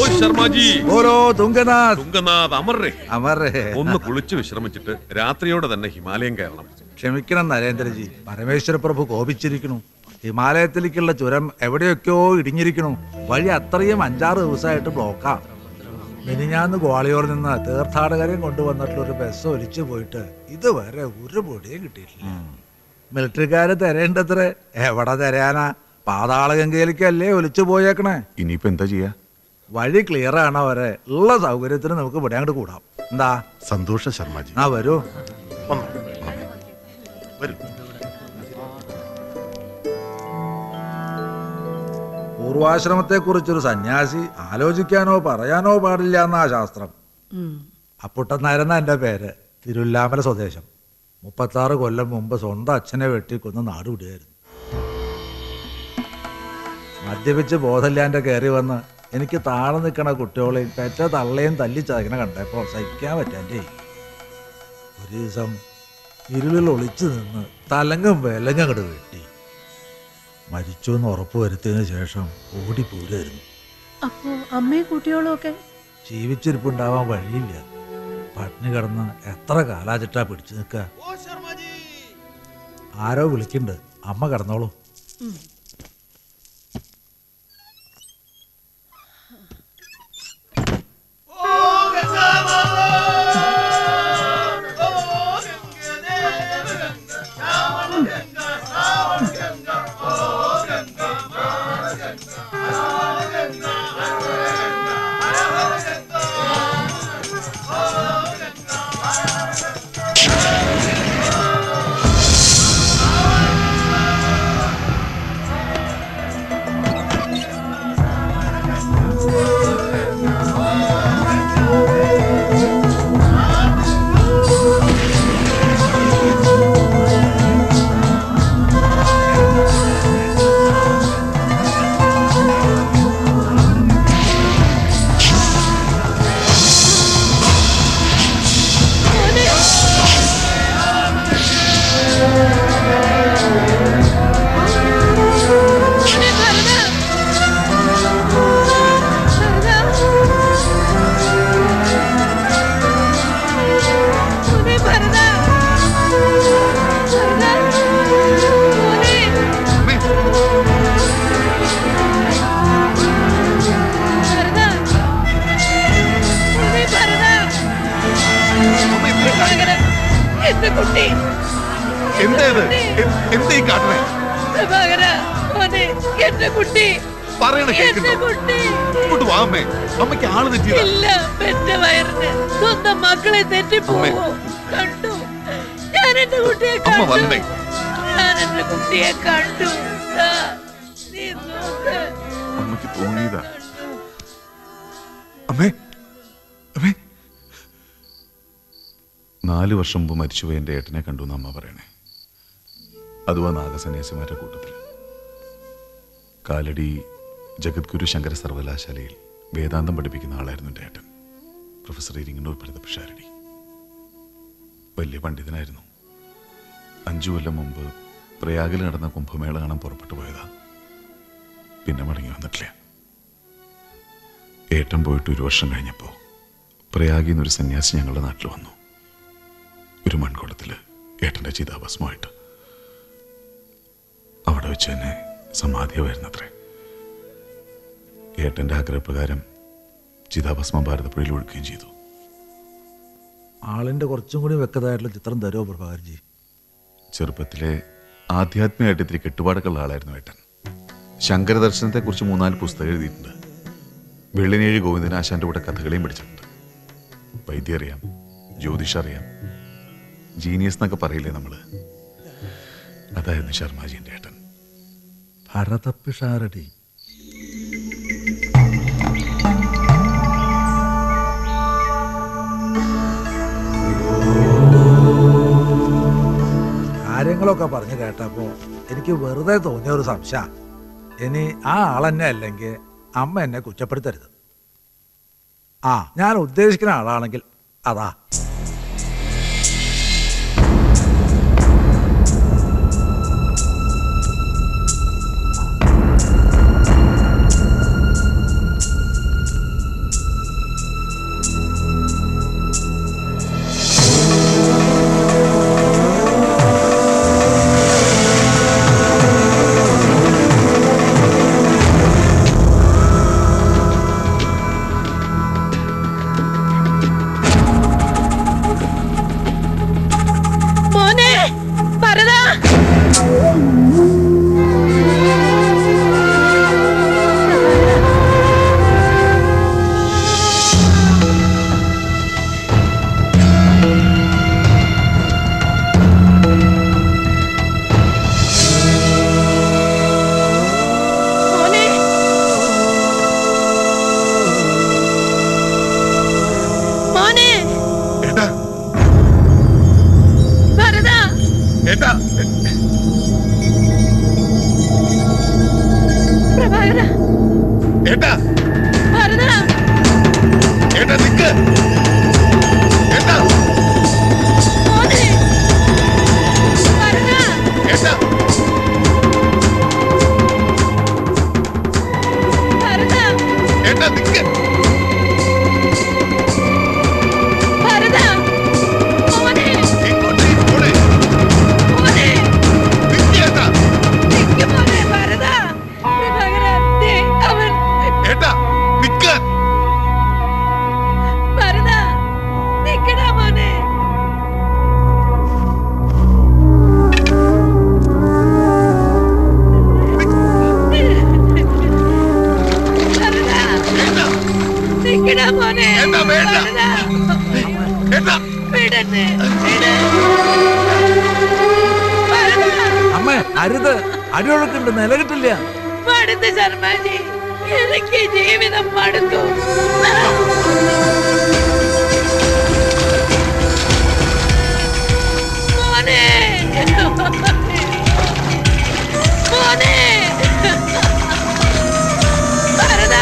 ഓ ശർമാജി. ഓരോ തുങ്കനാഥ്. തുങ്കനാഥ് അമർറേ അമർറേ ഒന്ന് കുളിച്ച് വിശ്രമിച്ചിട്ട് രാത്രിയോടെ തന്നെ ഹിമാലയം കയറണം. ക്ഷമിക്കണം നരേന്ദ്രജി. പരമേശ്വര പ്രഭു കോപിച്ചിരിക്കണു ഹിമാലയത്തിലേക്കുള്ള ചുരം എവിടെയൊക്കെയോ ഇടിഞ്ഞിരിക്കണു വഴി അത്രയും അഞ്ചാറ് ദിവസമായിട്ട് ബ്ലോക്കാ മിനിഞ്ഞാന്ന് ഗ്വാളിയോറിൽ നിന്ന് തീർത്ഥാടകരെയും കൊണ്ടുവന്നിട്ടുള്ള ഒരു ബസ് ഒലിച്ചു പോയിട്ട് ഇതുവരെ ഒരു പൊടിയും കിട്ടിയിട്ടില്ല. മിലിറ്ററിക്കാര് തരേണ്ടത്രേ എവിടെ തരാനാ പാതാളഗംഗയിലേക്കല്ലേ ഒലിച്ചു പോയേക്കണേ? ഇനിയിപ്പോ എന്താ ചെയ്യാ? വഴി ക്ലിയർ ആണ് അവരെ. ഉള്ള സൗകര്യത്തിന് നമുക്ക് ഇവിടെ അങ്ങോട്ട് കൂടാം. എന്താ? സന്തോഷ ശർമ്മജി. ആ വരൂ. വരൂ. പൂർവാശ്രമത്തെ കുറിച്ചൊരു സന്യാസി ആലോചിക്കാനോ പറയാനോ പാടില്ല എന്നാ ശാസ്ത്രം. അപ്പുട്ടനായിരുന്ന എന്റെ പേര്? തിരുവല്ലാമല സ്വദേശം. മുപ്പത്താറ് കൊല്ലം മുമ്പ് സ്വന്തം അച്ഛനെ വെട്ടിക്കൊന്ന് നാട് വിടുകയായിരുന്നു. മദ്യപിച്ച് ബോധല്ലാന്റെ കയറി വന്ന് എനിക്ക് താഴെ നിൽക്കണ കുട്ടികളെയും പെറ്റ തള്ളയും തല്ലി ചതക്കണ കണ്ടപ്പോൾ സഹിക്കാൻ പറ്റാന്റെ ഒരു ദിവസം ഇരുളിൽ ഒളിച്ചു നിന്ന് തലങ്ങും വിലങ്ങും അങ്ങോട്ട് വെട്ടി. മരിച്ചു എന്ന് ഉറപ്പ് വരുത്തിയതിനു ശേഷം ഓടിപ്പോരായിരുന്നു അപ്പോ അമ്മയും കുട്ടികളും ഒക്കെ? ജീവിച്ചിരിപ്പുണ്ടാവാൻ വഴിയില്ല. പട്ടിണി കിടന്ന് എത്ര കാലാചിട്ടാ പിടിച്ചു നിൽക്കുക? ആരോ വിളിക്കുന്നുണ്ട് അമ്മ കിടന്നോളൂ. എന്താ ഇത്? എ- എന്താ ഈ കാട്ടണേ എന്റെ കുട്ടി. പറയണ എന്റെ കുട്ടി. ഇങ്ങോട്ട് വാ അമ്മേ. അമ്മയ്ക്ക് ആൾ വയറിന്. സ്വന്തം മക്കളെ തെറ്റിപ്പോവോ കണ്ടു. ഞാൻ എന്റെ കുട്ടിയെ കണ്ടു. വന്നേ. ഞാൻ എന്റെ കുട്ടിയെ കണ്ടു. ദാ, നീ നോക്ക്. അമ്മയ്ക്ക് തോന്നിയതാ. അമ്മേ അമ്മേ. നാല് വർഷം മുമ്പ് മരിച്ചുപോയ എന്റെ ഏട്ടനെ കണ്ടു എന്ന് അമ്മ പറയണേ. അതുവാ നാഗസന്യാസിമാരുടെ കൂട്ടത്തിൽ. കാലടി ജഗദ്ഗുരു ശങ്കര സർവകലാശാലയിൽ വേദാന്തം പഠിപ്പിക്കുന്ന ആളായിരുന്നു എന്റെ ഏട്ടൻ. പ്രൊഫസർ ഇരിങ്ങന്നൂർ ഭരതപിഷാരടി വലിയ പണ്ഡിതനായിരുന്നു. അഞ്ചു കൊല്ലം മുമ്പ് പ്രയാഗിൽ നടന്ന കുംഭമേള കാണാൻ പുറപ്പെട്ടു പോയതാ. പിന്നെ മടങ്ങി വന്നിട്ടില്ല. ഏട്ടൻ പോയിട്ട് ഒരു വർഷം കഴിഞ്ഞപ്പോൾ പ്രയാഗിൽ നിന്നൊരു സന്യാസി ഞങ്ങളുടെ നാട്ടിൽ വന്നു. ഒരു മൺകുടത്തിൽ ഏട്ടന്റെ ചിതാഭസ്മമായിട്ട്. വെച്ച് തന്നെ സമാധിയായിരുന്നത്രേ ഏട്ടന്റെ ആഗ്രഹപ്രകാരം ചിതാഭസ്മം ഭാരതപ്പുഴയിൽ ഒഴുക്കുകയും ചെയ്തു. ആളിന്റെ കുറച്ചും കൂടി വ്യക്തമായിട്ടുള്ള ചിത്രം തരുമോ പ്രഭാകർജി ചെറുപ്പത്തിലെ ആധ്യാത്മികമായിട്ട് ഇത്തിരി കെട്ടുപാടൊക്കെയുള്ള ആളായിരുന്നു ഏട്ടൻ. ശങ്കരദർശനത്തെക്കുറിച്ച് മൂന്നാൽ പുസ്തകം എഴുതിയിട്ടുണ്ട്. വെള്ളിനേഴി ഗോവിന്ദനാശാന്റെ കൂടെ കഥകളെയും പഠിച്ചിട്ടുണ്ട്. വൈദ്യം അറിയാം ജ്യോതിഷം അറിയാം ജീനിയസ് എന്നൊക്കെ പറയില്ലേ നമ്മൾ അതായിരുന്നു ശർമാജീന്റെ ഏട്ടൻ. ഭരതപ്പിഷാരടി കാര്യങ്ങളൊക്കെ പറഞ്ഞു കേട്ടപ്പോ എനിക്ക് വെറുതെ തോന്നിയ ഒരു സംശയ. ഇനി ആ ആളെന്നെ അല്ലെങ്കിൽ അമ്മ എന്നെ കുറ്റപ്പെടുത്തരുത്. ആ ഞാൻ ഉദ്ദേശിക്കുന്ന ആളാണെങ്കിൽ അതാ. വിട് ഭരത അമ്മേ അരുത്. അടിയൊഴുക്കുണ്ട് നിലകിട്ടില്ല. മടുത്ത് ശർമാജി എനിക്ക് ജീവിതം മടുത്തു. മോനെ. മോനെ. ഭരത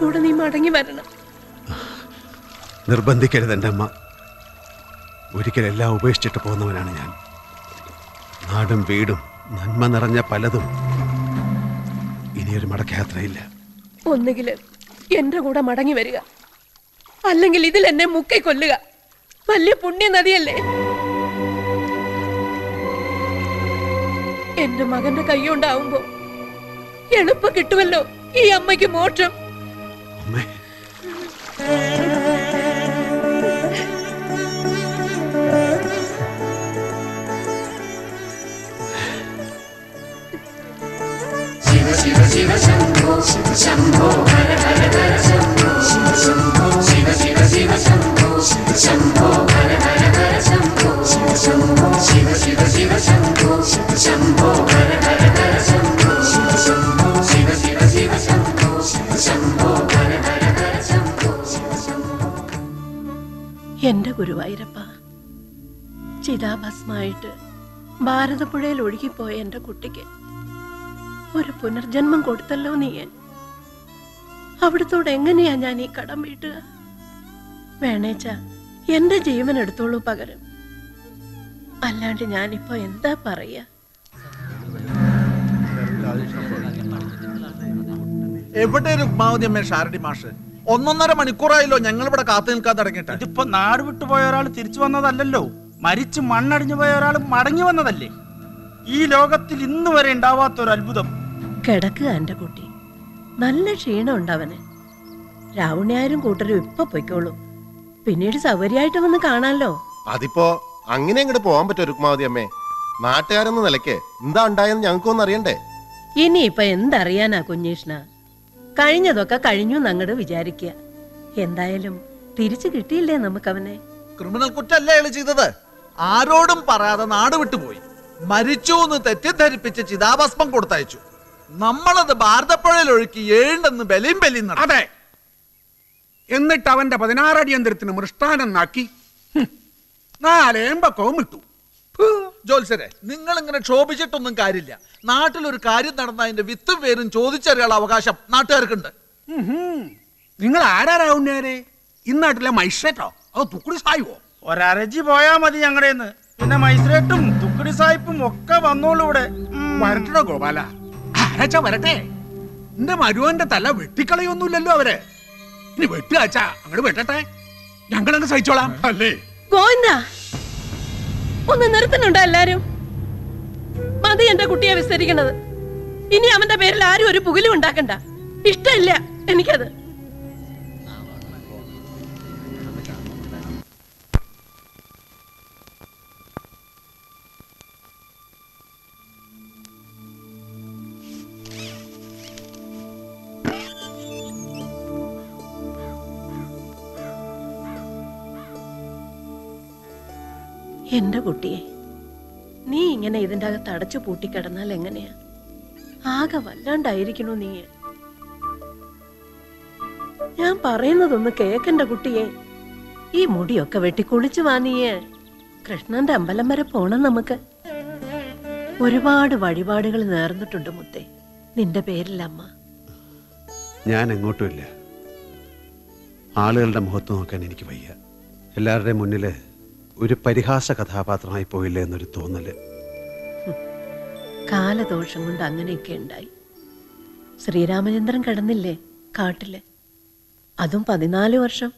കൂടെ നീ മടങ്ങി വരണം. നിർബന്ധിക്കരുത് എന്റെ അമ്മ. ഒരിക്കലെല്ലാം ഉപേക്ഷിച്ചിട്ട് പോകുന്നവനാണ് ഞാൻ. നാടും വീടും നന്മ നിറഞ്ഞ പലതും ഇനിയൊരു മടക്കയാത്രയില്ല. ഒന്നുകിൽ എന്റെ കൂടെ മടങ്ങി വരിക. അല്ലെങ്കിൽ ഇതിൽ എന്നെ മുക്കി കൊല്ലുക. വലിയ പുണ്യ നദിയല്ലേ എന്റെ മകന്റെ കൈ കൊണ്ടാവുമ്പോ എളുപ്പം കിട്ടുമല്ലോ ഈ അമ്മയ്ക്ക് മോക്ഷം. mê Shiva Shiva Shiva Shambho Shambho Hara Hara Hara Shambho Shambho Shiva Shiva Shiva Shambho Shambho Hara Hara Hara Shambho Shambho Shiva Shiva Shiva Shambho Shambho Hara എന്റെ ഗുരുവായൂരപ്പ. ചിതാഭസ്മായിട്ട് ഭാരതപ്പുഴയിൽ ഒഴുകിപ്പോയ എന്റെ കുട്ടിക്ക് ഒരു പുനർജന്മം കൊടുത്തല്ലോ നീയൻ അവിടത്തോട് എങ്ങനെയാ ഞാൻ ഈ കടം വീട്ടുക? വേണേച്ച എന്റെ ജീവൻ എടുത്തോളൂ പകരം. അല്ലാണ്ട് ഞാനിപ്പോ എന്താ പറയാ? എവിടെ രുക്മാവതി അമ്മ ഷാരടി മാഷ്? ഒന്നൊന്നര മണിക്കൂറായല്ലോ ഞങ്ങൾ ഇവിടെ കാത്തു നിൽക്കാതെ തുടങ്ങിയിട്ട് ഇതിപ്പോ നാട് വിട്ടുപോയ ഒരാൾ തിരിച്ചു വന്നതല്ലല്ലോ. മരിച്ച് മണ്ണടിഞ്ഞു പോയ ഒരാൾ മടങ്ങി വന്നതല്ലേ? ഈ ലോകത്തിൽ ഇന്ന് വരെ ഉണ്ടാവാത്ത ഒരു അത്ഭുതം. കിടക്കുക എന്റെ കുട്ടി. നല്ല ക്ഷീണം ഉണ്ടവന് രാവണിയാരും കൂട്ടരും ഇപ്പൊ പൊയ്ക്കോളൂ. പിന്നീട് സൗകര്യമായിട്ട് വന്ന് കാണാലോ. അതിപ്പോ അങ്ങനെ അങ്ങോട്ട് പോവാൻ പറ്റുമോ രുക്മാവതി അമ്മേ? നാട്ടുകാരെന്ന നിലയ്ക്ക് എന്താ ഉണ്ടായെന്ന് ഞങ്ങൾക്കൊന്നും അറിയണ്ടേ? ഇനിയിപ്പൊ എന്തറിയാനാ കുഞ്ഞീഷ്ണ? കഴിഞ്ഞതൊക്കെ കഴിഞ്ഞു എന്നങ്ങട് വിചാരിക്കുക. എന്തായാലും തിരിച്ചു കിട്ടിയില്ലേ നമുക്കവനെ? ക്രിമിനൽ കുറ്റല്ലേ അയാൾ ചെയ്തത്? ആരോടും പറയാതെ നാട് വിട്ടുപോയി. മരിച്ചു എന്ന് തെറ്റിദ്ധരിപ്പിച്ച് ചിതാഭസ്മം കൊടുത്തയച്ചു. നമ്മളത് ഭാരതപ്പുഴയിൽ ഒഴുക്കി ഏഴുണ്ടെന്ന് ബലിയും ബലിയും നടത്തി. അതെ. എന്നിട്ട് അവന്റെ പതിനാറടി യന്ത്രത്തിന് മൃഷ്ടാനം നാക്കി ഹും, നാലേമ്പക്കവും ഇട്ടു. ജോത്സരെ നിങ്ങൾ ഇങ്ങനെ ക്ഷോഭിച്ചിട്ടൊന്നും കാര്യമില്ല. നാട്ടിലൊരു കാര്യം നടന്ന അതിന്റെ വിത്തും പേരും ചോദിച്ചറിയാനുള്ള അവകാശം നാട്ടുകാർക്കുണ്ട്. നിങ്ങൾ ആരാരാവുന്നേരെ? ഇന്നാട്ടിലെ മൈസ്ട്രേറ്റോ അതോ തുക്കുടി സായിപ്പോ ഒരരജി പോയാ മതി ഞങ്ങളുടെ പിന്നെ മൈസ്രേട്ടും തുക്കുടി സായിപ്പും ഒക്കെ വന്നോളൂ ഇവിടെ. വരട്ടോ ഗോപാല. ആരാച്ചാ വരട്ടെ? എന്റെ മരുവന്റെ തല വെട്ടിക്കളയൊന്നുമില്ലല്ലോ അവരെ. ഇനി വെട്ടുകാച്ചാ അങ്ങോട്ട് വെട്ടട്ടെ? ഞങ്ങളങ്ങ് സഹിച്ചോളാം. അല്ലേ? ഗോവിന്ദ ഒന്ന് നിർത്തുന്നുണ്ടോ എല്ലാരും? മതി എന്റെ കുട്ടിയെ വിസ്തരിക്കണത്. ഇനി അവന്റെ പേരിൽ ആരും ഒരു പുകലും ഉണ്ടാക്കണ്ട. ഇഷ്ടമില്ല എനിക്കത്. എന്റെ കുട്ടിയെ. നീ ഇങ്ങനെ ഇതിന്റെ അകത്ത് അടച്ചു പൂട്ടിക്കിടന്നാൽ എങ്ങനെയാ? ആകെ വല്ലാണ്ടായിരിക്കണു നീ. ഞാൻ പറയുന്നതൊന്ന് കേക്കണ്ട കുട്ടിയെ. ഈ മുടിയൊക്കെ വെട്ടി കുളിച്ചു വാ നീയേ കൃഷ്ണന്റെ അമ്പലം വരെ പോണം നമുക്ക്. ഒരുപാട് വഴിപാടുകൾ നേർന്നിട്ടുണ്ട് മുത്തേ. നിന്റെ പേരിൽ അമ്മ ഞാൻ എങ്ങോട്ടുമില്ല ആളുകളുടെ മുഖത്ത് നോക്കാൻ എനിക്ക് വയ്യ. എല്ലാവരുടെയും മുന്നിൽ ഒരു പരിഹാസ കഥാപാത്രമായി പോയില്ലേ എന്നൊരു തോന്നൽ. കാലദോഷം കൊണ്ട് അങ്ങനെയൊക്കെ ഉണ്ടായി. ശ്രീരാമചന്ദ്രൻ കിടന്നില്ലേ കാട്ടിൽ? അതും പതിനാല് വർഷം.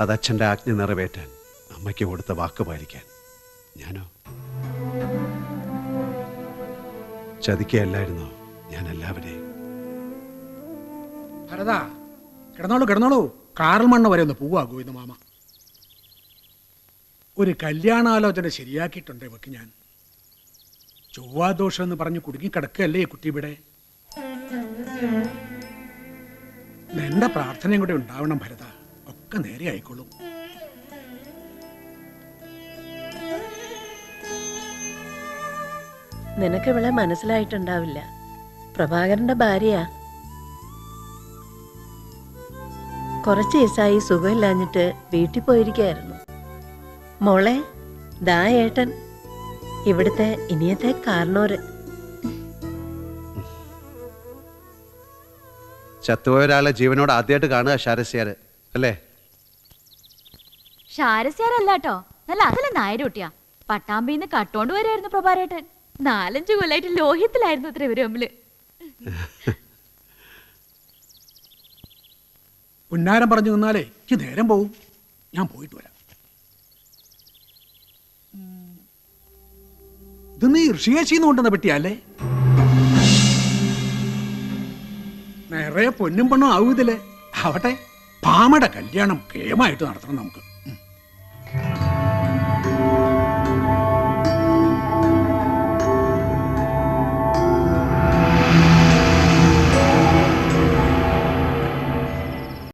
അത് അച്ഛന്റെ ആജ്ഞ നിറവേറ്റാൻ അമ്മയ്ക്ക് കൊടുത്ത വാക്ക് പാലിക്കാൻ. ഞാനോ? ചതിക്കുകയല്ലായിരുന്നോ ഞാൻ എല്ലാവരെയും? ഭരതാ കിടന്നോളൂ കിടന്നോളൂ. കാറൽ മണ്ണ വരെ ഒന്ന് പോവാ ഗോവിന്ദ മാമ. ഒരു കല്യാണാലോചന ശരിയാക്കിയിട്ടുണ്ട് ഇവക്ക് ഞാൻ. ചൊവ്വാദോഷം എന്ന് പറഞ്ഞ് കുടുങ്ങിക്കിടക്കുകയല്ലേ ഈ കുട്ടി ഇവിടെ? എന്റെ പ്രാർത്ഥനയും കൂടെ ഉണ്ടാവണം ഭരത. ഒക്കെ നേരെ ആയിക്കോളും. നിനക്ക് ഇവളെ മനസ്സിലായിട്ടുണ്ടാവില്ല. പ്രഭാകരന്റെ ഭാര്യയാ. കുറച്ച് ദിവസമായി സുഖമില്ലാഞ്ഞിട്ട് വീട്ടിൽ പോയിരിക്കായിരുന്നു മോളെ ദാ ഏട്ടൻ. ഇവിടുത്തെ ഇനിയത്തെ കാരണോര് ചത്തുപോയ ഒരാളെ ജീവനോട് ആദ്യമായിട്ട് കാണുക ശാരസ്യാര് അല്ലേ? ഷാരസ്യാരല്ലാട്ടോ നല്ല അതല്ല നായരൂട്ടിയാ? പട്ടാമ്പിന്ന് കട്ടോണ്ട് വരായിരുന്നു പ്രഭാരേട്ടൻ. നാലഞ്ചു കൊല്ലായിട്ട് ലോഹിത്തിലായിരുന്നു അത്ര ഇവർ തമ്മിൽ. പുന്നാരം പറഞ്ഞു നിന്നാലേ എനിക്ക് നേരം പോവും. ഞാൻ പോയിട്ട് വരാം. ഇത് നീ ഋഷികേശിന്ന് കൊണ്ടുവന്ന പെട്ടിയല്ലേ? നിറയെ പൊന്നും പെണ്ണും ആവൂതല്ലേ അവിടെ പാമയുടെ കല്യാണം കേമായിട്ട് നടത്തണം നമുക്ക്.